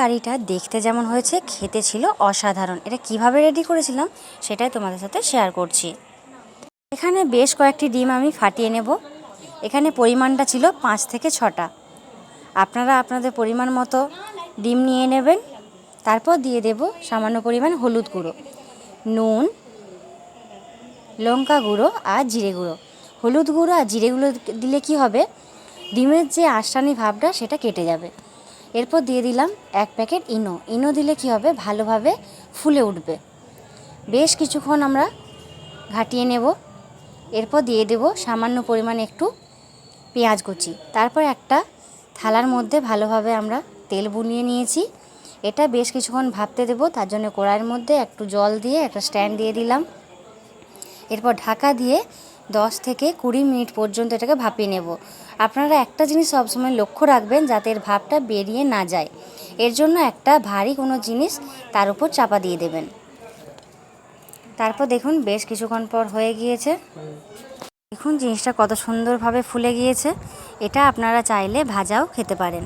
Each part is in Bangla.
কারিটা দেখতে যেমন হয়েছে, খেতে ছিল অসাধারণ। এটা কীভাবে রেডি করেছিলাম সেটাই তোমাদের সাথে শেয়ার করছি। এখানে বেশ কয়েকটি ডিম আমি ফাটিয়ে নেব। এখানে পরিমাণটা ছিল পাঁচ থেকে ছটা। আপনারা আপনাদের পরিমাণ মতো ডিম নিয়ে নেবেন। তারপর দিয়ে দেব সামান্য পরিমাণ হলুদ গুঁড়ো, নুন, লঙ্কা গুঁড়ো আর জিরে গুঁড়ো। হলুদ গুঁড়ো আর জিরে গুঁড়ো দিলে কি হবে? ডিমের যে আষ্টানি ভাবটা সেটা কেটে যাবে। এরপর দিয়ে দিলাম এক প্যাকেট ইনো। ইনো দিলে কি হবে? ভালোভাবে ফুলে উঠবে। বেশ কিছুক্ষণ আমরা ঘাটিয়ে নেব। এরপর দিয়ে দেব সামান্য পরিমাণে একটু পেঁয়াজ কুচি। তারপর একটা থালার মধ্যে ভালোভাবে আমরা তেল বুনিয়ে নিয়েছি। এটা বেশ কিছুক্ষণ ভাবতে দেবো, তার জন্য কড়াইয়ের মধ্যে একটু জল দিয়ে একটা স্ট্যান্ড দিয়ে দিলাম। এরপর ঢাকা দিয়ে দশ থেকে কুড়ি মিনিট পর্যন্ত এটাকে ভাপিয়ে নেব। আপনারা একটা জিনিস সবসময় লক্ষ্য রাখবেন যাতে এর ভাপটা বেরিয়ে না যায়। এর জন্য একটা ভারী কোনো জিনিস তার উপর চাপা দিয়ে দেবেন। তারপর দেখুন, বেশ কিছুক্ষণ পর হয়ে গিয়েছে। দেখুন, জিনিসটা কত সুন্দরভাবে ফুলে গিয়েছে। এটা আপনারা চাইলে ভাজাও খেতে পারেন।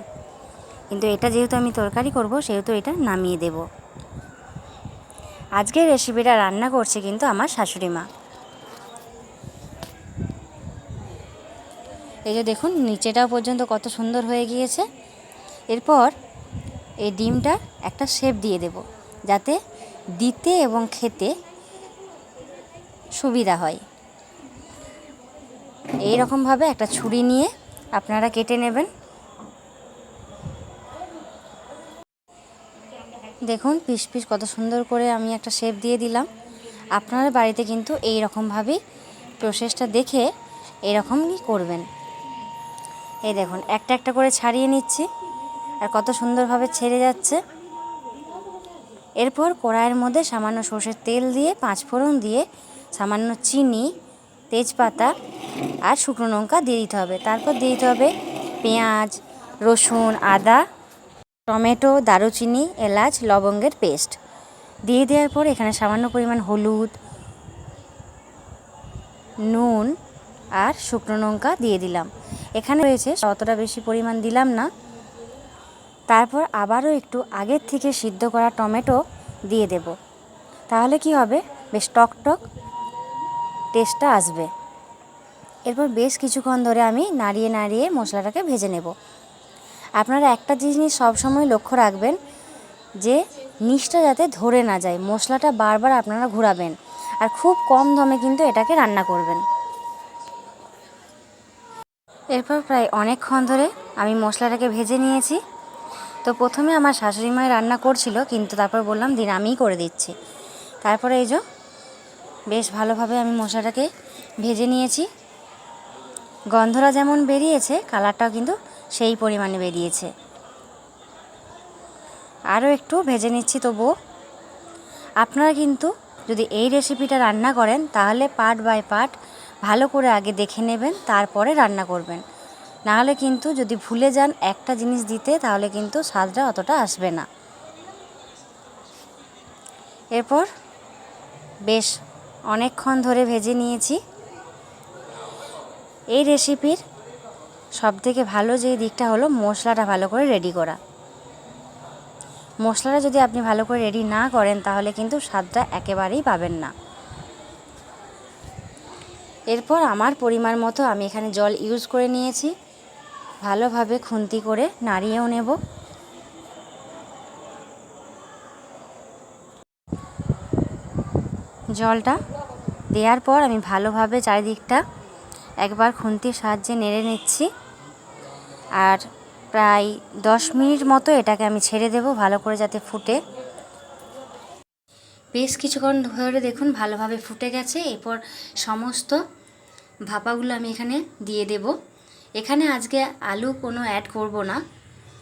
কিন্তু এটা যেহেতু আমি তরকারি করব, সেহেতু এটা নামিয়ে দেব। আজকের রেসিপিটা রান্না করছে কিন্তু আমার শাশুড়ি মা। এই যে দেখুন, নিচেটাও পর্যন্ত কত সুন্দর হয়ে গিয়েছে। এরপর এই ডিমটা একটা শেপ দিয়ে দেব, যাতে দিতে এবং খেতে সুবিধা হয়। এই রকমভাবে একটা ছুরি নিয়ে আপনারা কেটে নেবেন। দেখুন, পিস পিস কত সুন্দর করে আমি একটা শেপ দিয়ে দিলাম। আপনার বাড়িতে কিন্তু এই রকমভাবেই প্রসেসটা দেখে এরকমই করবেন। এই দেখুন, একটা একটা করে ছাড়িয়ে নিচ্ছি আর কত সুন্দরভাবে ছেড়ে যাচ্ছে। এরপর কড়াইয়ের মধ্যে সামান্য সর্ষের তেল দিয়ে, পাঁচ ফোড়ন দিয়ে সামান্য চিনি, তেজপাতা আর শুকনো লঙ্কা দিয়ে দিতে হবে। তারপর দিয়ে দিতে হবে পেঁয়াজ, রসুন, আদা, টমেটো, দারুচিনি, এলাচ, লবঙ্গের পেস্ট। দিয়ে দেওয়ার পর এখানে সামান্য পরিমাণ হলুদ, নুন আর শুকনো লঙ্কা দিয়ে দিলাম। এখানে রয়েছে, অতটা বেশি পরিমাণ দিলাম না। তারপর আবারও একটু আগের থেকে সিদ্ধ করা টমেটো দিয়ে দেব। তাহলে কি হবে? বেশ টক টক টেস্টটা আসবে। এরপর বেশ কিছুক্ষণ ধরে আমি নাড়িয়ে নাড়িয়ে মশলাটাকে ভেজে নেব। আপনারা একটা জিনিস সবসময় লক্ষ্য রাখবেন যে, নিচটা যাতে ধরে না যায়, মশলাটা বারবার আপনারা ঘোরাবেন। আর খুব কম দমে কিন্তু এটাকে রান্না করবেন। এরপর প্রায় অনেকক্ষণ ধরে আমি মশলাটাকে ভেজে নিয়েছি। তো প্রথমে আমার শাশুড়ি মায়ের রান্না করছিল, কিন্তু তারপর বললাম, দিন আমিই করে দিচ্ছি। তারপরে এই যে, বেশ ভালোভাবে আমি মশলাটাকে ভেজে নিয়েছি। গন্ধরা যেমন বেরিয়েছে, কালারটাও কিন্তু সেই পরিমাণে বেরিয়েছে। আরও একটু ভেজে নিচ্ছি তবুও। আপনারা কিন্তু যদি এই রেসিপিটা রান্না করেন, তাহলে পার্ট বাই পার্ট ভালো করে আগে দেখে নেবেন, তারপরে রান্না করবেন। নাহলে কিন্তু যদি ভুলে যান একটা জিনিস দিতে, তাহলে কিন্তু স্বাদটা অতটা আসবে না। এরপর বেশ অনেকক্ষণ ধরে ভেজে নিয়েছি। এই রেসিপির সবথেকে ভালো যে দিকটা হলো, মশলাটা ভালো করে রেডি করা। মশলাটা যদি আপনি ভালো করে রেডি না করেন, তাহলে কিন্তু স্বাদটা একেবারেই পাবেন না। এরপর আমার পরিমাণ মতো আমি এখানে জল ইউজ করে নিয়েছি। ভালোভাবে খুন্তি করে নাড়িয়েও নেব। জলটা দেওয়ার পর আমি ভালোভাবে চারিদিকটা একবার খুন্তির সাহায্যে নেড়ে নিচ্ছি। আর প্রায় দশ মিনিট মতো এটাকে আমি ছেড়ে দেব ভালো করে যাতে ফুটে। বেশ কিছুক্ষণ ধরে দেখুন ভালোভাবে ফুটে গেছে। এরপর সমস্ত ভাপাগুলো আমি এখানে দিয়ে দেব। এখানে আজকে আলু কোনো অ্যাড করব না,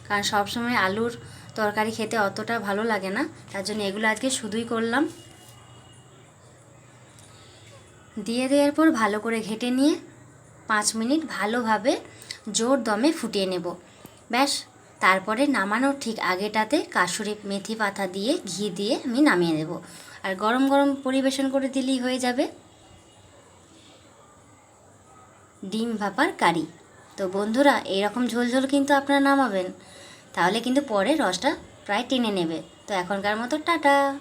কারণ সবসময় আলুর তরকারি খেতে অতটা ভালো লাগে না, তার জন্য এগুলো আজকে শুধুই করলাম। দিয়ে দেওয়ার পর ভালো করে ঘেটে নিয়ে পাঁচ মিনিট ভালোভাবে জোর দমে ফুটিয়ে নেব। ব্যাস, তারপরে নামানোর ঠিক আগেটাতে কাসুরি মেথি পাতা দিয়ে ঘি দিয়ে আমি নামিয়ে দেব আর গরম গরম পরিবেশন করে দিলেই হয়ে যাবে। ডিম ভাপার কারি। তো বন্ধুরা, এরকম ঝোল ঝোল কিন্তু আপনারা নামাবেন। তাহলে কিন্তু পরে রসটা প্রায় টেনে নেবে। তো এখনকার মতো টাটা।